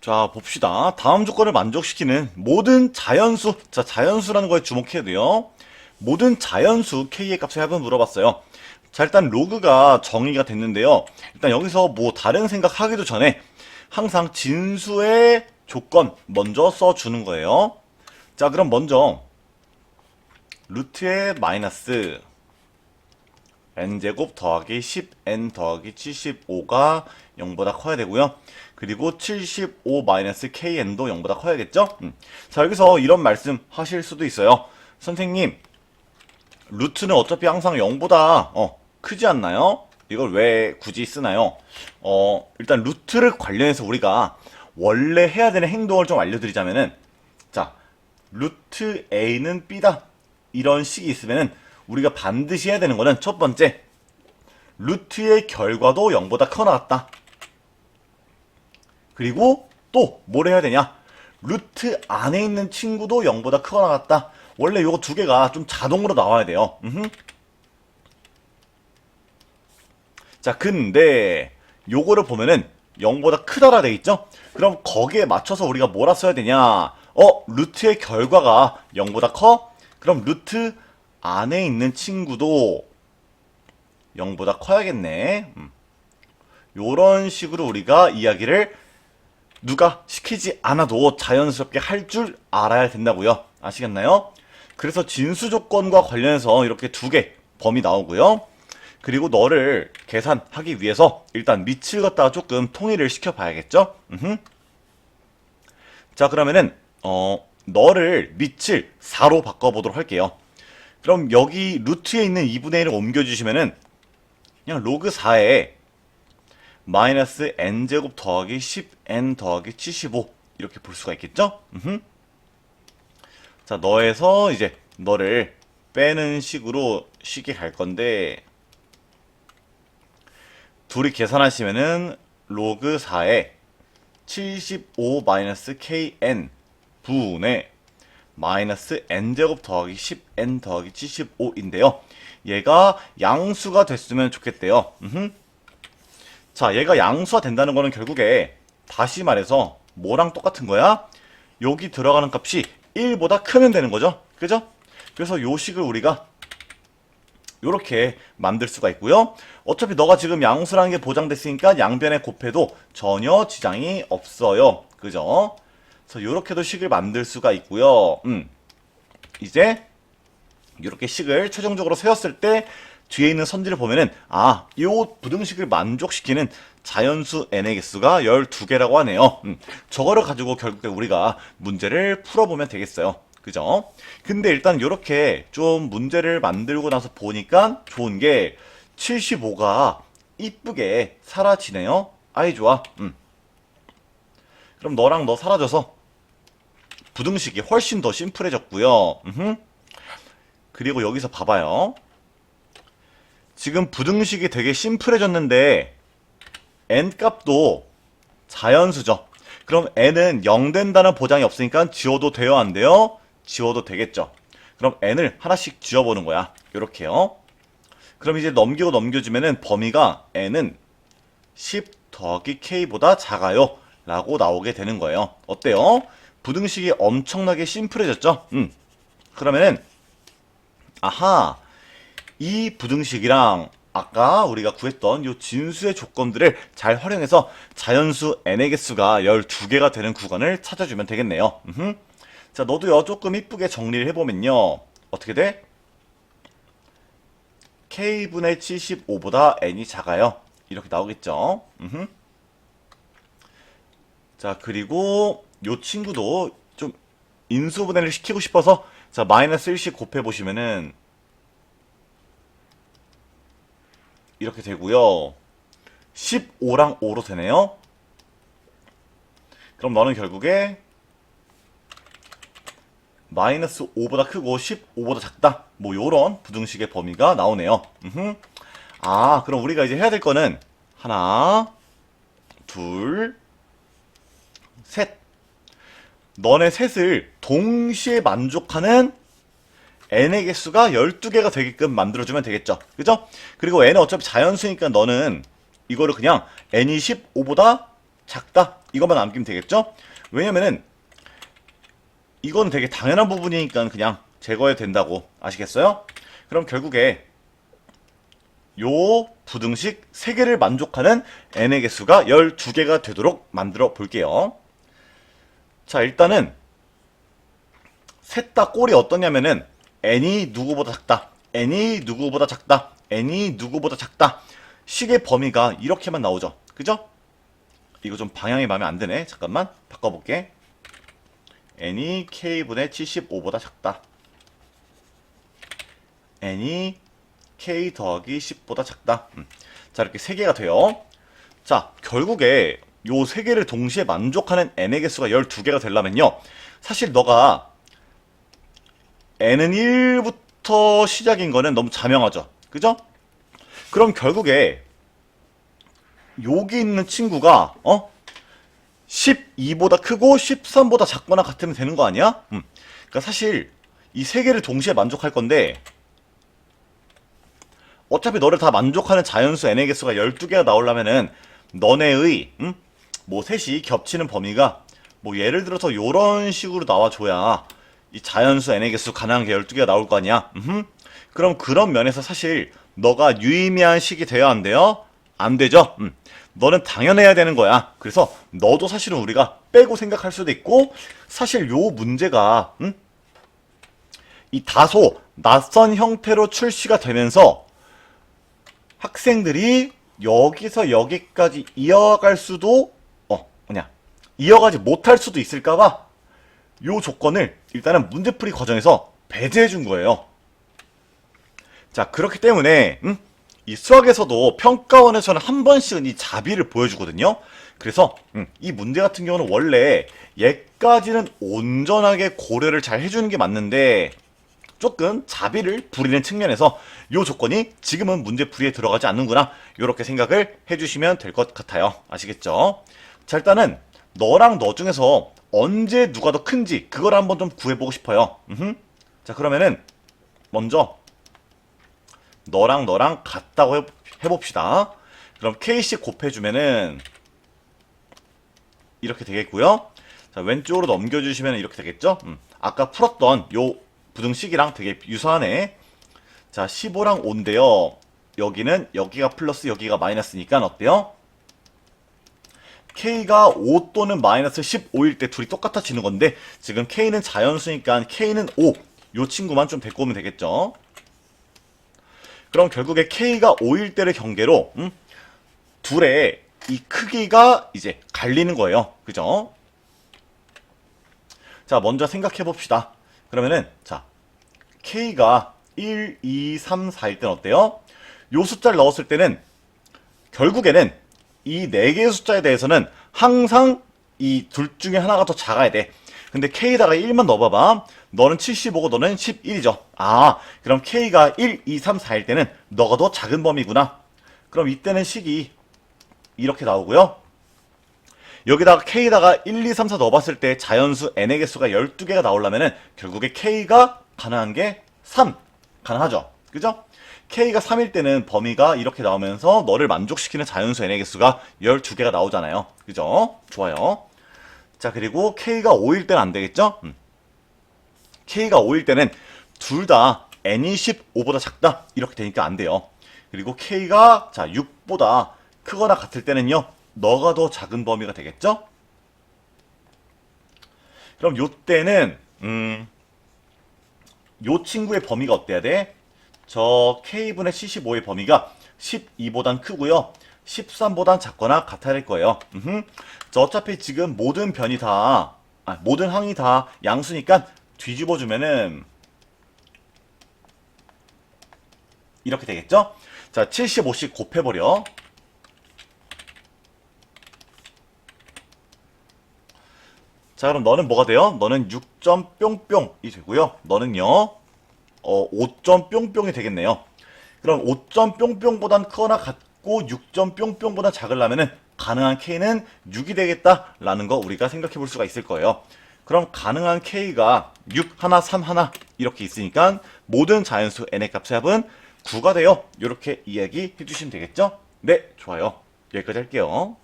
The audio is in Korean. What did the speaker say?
자, 봅시다. 다음 조건을 만족시키는 모든 자연수. 자, 자연수라는 거에 주목해야 돼요. 모든 자연수 K의 값을 한번 물어봤어요. 자, 일단 로그가 정의가 됐는데요. 일단 여기서 뭐 다른 생각 하기도 전에 항상 진수의 조건 먼저 써주는 거예요. 자, 그럼 먼저 루트의 마이너스 n제곱 더하기 10n 더하기 75가 0보다 커야 되고요. 그리고 75 마이너스 kn도 0보다 커야겠죠? 음. 자, 여기서 이런 말씀 하실 수도 있어요. 선생님, 루트는 어차피 항상 0보다 어, 크지 않나요? 이걸 왜 굳이 쓰나요? 어, 일단 루트를 관련해서 우리가 원래 해야 되는 행동을 좀 알려드리자면은 자, 루트 a는 b다. 이런 식이 있으면은 우리가 반드시 해야 되는 거는 첫 번째, 루트의 결과도 0보다 커 나왔다. 그리고 또 뭘 해야 되냐? 루트 안에 있는 친구도 0보다 크거 나갔다. 원래 요거 두 개가 좀 자동으로 나와야 돼요. 음흠. 자, 근데 요거를 보면은 0보다 크다라 돼 있죠? 그럼 거기에 맞춰서 우리가 뭐라 써야 되냐? 어, 루트의 결과가 0보다 커? 그럼 루트 안에 있는 친구도 0보다 커야겠네. 음. 요런 식으로 우리가 이야기를 누가 시키지 않아도 자연스럽게 할 줄 알아야 된다고요. 아시겠나요? 그래서 진수 조건과 관련해서 이렇게 두 개 범위 나오고요. 그리고 너를 계산하기 위해서 일단 밑을 갖다가 조금 통일을 시켜 봐야겠죠? 음흠. 자, 그러면은 어 너를 밑을 4로 바꿔 보도록 할게요. 그럼 여기 루트에 있는 2분의 1을 옮겨 주시면은 그냥 로그 4에 마이너스 n제곱 더하기 10n 더하기 75 이렇게 볼 수가 있겠죠? 음흠. 자, 너에서 이제 너를 빼는 식으로 쉽게 갈 건데 둘이 계산하시면은 로그 4에 75 마이너스 kn 분의 마이너스 n제곱 더하기 10n 더하기 75인데요. 얘가 양수가 됐으면 좋겠대요. 음흠. 자, 얘가 양수가 된다는 거는 결국에 다시 말해서 뭐랑 똑같은 거야? 여기 들어가는 값이 1보다 크면 되는 거죠. 그죠? 그래서 요 식을 우리가 요렇게 만들 수가 있고요. 어차피 너가 지금 양수라는 게 보장됐으니까 양변에 곱해도 전혀 지장이 없어요. 그죠? 그래서 요렇게도 식을 만들 수가 있고요. 음. 이제 이렇게 식을 최종적으로 세웠을 때 뒤에 있는 선지를 보면은 아, 이 부등식을 만족시키는 자연수 n의 개수가 12개라고 하네요. 음, 저거를 가지고 결국에 우리가 문제를 풀어보면 되겠어요. 그죠? 근데 일단 이렇게 좀 문제를 만들고 나서 보니까 좋은 게 75가 이쁘게 사라지네요. 아이 좋아. 음. 그럼 너랑 너 사라져서 부등식이 훨씬 더 심플해졌고요. 음흠. 그리고 여기서 봐봐요. 지금 부등식이 되게 심플해졌는데 n 값도 자연수죠. 그럼 n은 0 된다는 보장이 없으니까 지워도 돼요, 안 돼요? 지워도 되겠죠. 그럼 n을 하나씩 지워보는 거야. 이렇게요. 그럼 이제 넘기고 넘겨주면은 범위가 n은 10 더하기 k보다 작아요. 라고 나오게 되는 거예요. 어때요? 부등식이 엄청나게 심플해졌죠? 음. 그러면은 아하 이 부등식이랑 아까 우리가 구했던 이 진수의 조건들을 잘 활용해서 자연수 n의 개수가 12개가 되는 구간을 찾아주면 되겠네요. 음흠. 자, 너도요, 조금 이쁘게 정리를 해보면요. 어떻게 돼? k분의 75보다 n이 작아요. 이렇게 나오겠죠. 음흠. 자, 그리고 요 친구도 좀 인수분해를 시키고 싶어서 자, 마이너스 1씩 곱해보시면은 이렇게 되고요. 15랑 5로 되네요. 그럼 너는 결국에 마이너스 5보다 크고 15보다 작다. 뭐 요런 부등식의 범위가 나오네요. 음흠. 아, 그럼 우리가 이제 해야 될 거는 하나, 둘, 셋. 너네 셋을 동시에 만족하는 n의 개수가 12개가 되게끔 만들어주면 되겠죠. 그죠? 그리고 n은 어차피 자연수니까 너는 이거를 그냥 n이 15보다 작다. 이것만 남기면 되겠죠? 왜냐면은 이건 되게 당연한 부분이니까 그냥 제거해도 된다고 아시겠어요? 그럼 결국에 요 부등식 3개를 만족하는 n의 개수가 12개가 되도록 만들어 볼게요. 자, 일단은 셋 다 꼴이 어떠냐면은 n이 누구보다 작다. n이 누구보다 작다. n이 누구보다 작다. 식의 범위가 이렇게만 나오죠. 그죠? 이거 좀 방향이 마음에 안 드네. 잠깐만 바꿔볼게. n이 k분의 75보다 작다. n이 k 더하기 10보다 작다. 음. 자 이렇게 세 개가 돼요. 자 결국에 요 세 개를 동시에 만족하는 n의 개수가 12개가 되려면요. 사실 너가 n은 1부터 시작인 거는 너무 자명하죠. 그죠? 그럼 결국에 여기 있는 친구가 어 12보다 크고 13보다 작거나 같으면 되는 거 아니야? 음. 그러니까 사실 이 세 개를 동시에 만족할 건데 어차피 너를 다 만족하는 자연수 n의 개수가 12개가 나오려면은 너네의 음? 뭐 셋이 겹치는 범위가 뭐 예를 들어서 요런 식으로 나와줘야 이 자연수 개수 가능한 게 12개가 나올 거 아니야? 음흠. 그럼 그런 면에서 사실 너가 유의미한 식이 안 돼요? 안 되죠? 음. 너는 당연해야 되는 거야. 그래서 너도 사실은 우리가 빼고 생각할 수도 있고 사실 요 문제가 음? 이 다소 낯선 형태로 출시가 되면서 학생들이 여기서 여기까지 이어갈 수도 어 뭐냐 이어가지 못할 수도 있을까봐 요 조건을 일단은 문제풀이 과정에서 배제해 준 거예요. 자 그렇기 때문에 음? 이 수학에서도 평가원에서는 한 번씩은 이 자비를 보여주거든요. 그래서 음, 이 문제 같은 경우는 원래 얘까지는 온전하게 고려를 잘 해주는 게 맞는데 조금 자비를 부리는 측면에서 이 조건이 지금은 문제풀이에 들어가지 않는구나 이렇게 생각을 해주시면 될 것 같아요 아시겠죠? 자 일단은 너랑 너 중에서 언제 누가 더 큰지 그걸 한번 좀 구해보고 싶어요 음흠. 자 그러면은 먼저 너랑 너랑 같다고 해- 해봅시다 그럼 K씩 곱해주면은 이렇게 되겠고요 자 왼쪽으로 넘겨주시면 이렇게 되겠죠 음, 아까 풀었던 요 부등식이랑 되게 유사하네. 자, 15랑 5인데요. 여기는 여기가 플러스 여기가 마이너스니까 어때요? K가 5 또는 마이너스 15일 때 둘이 똑같아지는 건데 지금 K는 자연수니까 K는 5. 요 친구만 좀 데리고 오면 되겠죠. 그럼 결국에 K가 5일 때를 경계로 음? 둘의 이 크기가 이제 갈리는 거예요. 그죠? 자, 먼저 생각해 봅시다. 그러면은 자 K가 1, 2, 3, 4일 때는 어때요? 요 숫자를 넣었을 때는 결국에는 이 네 개의 숫자에 대해서는 항상 이 둘 중에 하나가 더 작아야 돼. 근데 K에다가 1만 넣어봐봐. 너는 75고 너는 11이죠. 아, 그럼 K가 1, 2, 3, 4일 때는 너가 더 작은 범위구나. 그럼 이때는 식이 이렇게 나오고요. 여기다가 K에다가 1, 2, 3, 4 넣어봤을 때 자연수 n의 개수가 12개가 나오려면 은 결국에 K가 가능한 게 3. 가능하죠. 그죠? K가 3일 때는 범위가 이렇게 나오면서 너를 만족시키는 자연수 n의 개수가 12개가 나오잖아요. 그죠? 좋아요. 자, 그리고 K가 5일 때는 안 되겠죠? 음. K가 5일 때는 둘 다 n이 15보다 작다. 이렇게 되니까 안 돼요. 그리고 K가 자 6보다 크거나 같을 때는요. 너가 더 작은 범위가 되겠죠? 그럼 요 때는 음, 요 친구의 범위가 어때야 돼? 저 K분의 75의 범위가 12보단 크고요. 13보단 작거나 같아야 될 거예요. 음흠. 저 어차피 지금 모든 변이 다, 아, 모든 항이 다 양수니까 뒤집어 주면은 이렇게 되겠죠? 자, 75씩 곱해버려. 자, 그럼 너는 뭐가 돼요? 너는 6점 뿅뿅이 되고요. 너는요, 어, 5점 뿅뿅이 되겠네요. 그럼 5점 뿅뿅보단 크거나 같고 6점 뿅뿅보다 작으려면은 가능한 K는 6이 되겠다라는 거 우리가 생각해 볼 수가 있을 거예요. 그럼 가능한 K가 6 하나 3 하나 이렇게 있으니까 모든 자연수 n의 값의 합은 9가 돼요. 이렇게 이야기해 주시면 되겠죠? 네, 좋아요. 여기까지 할게요.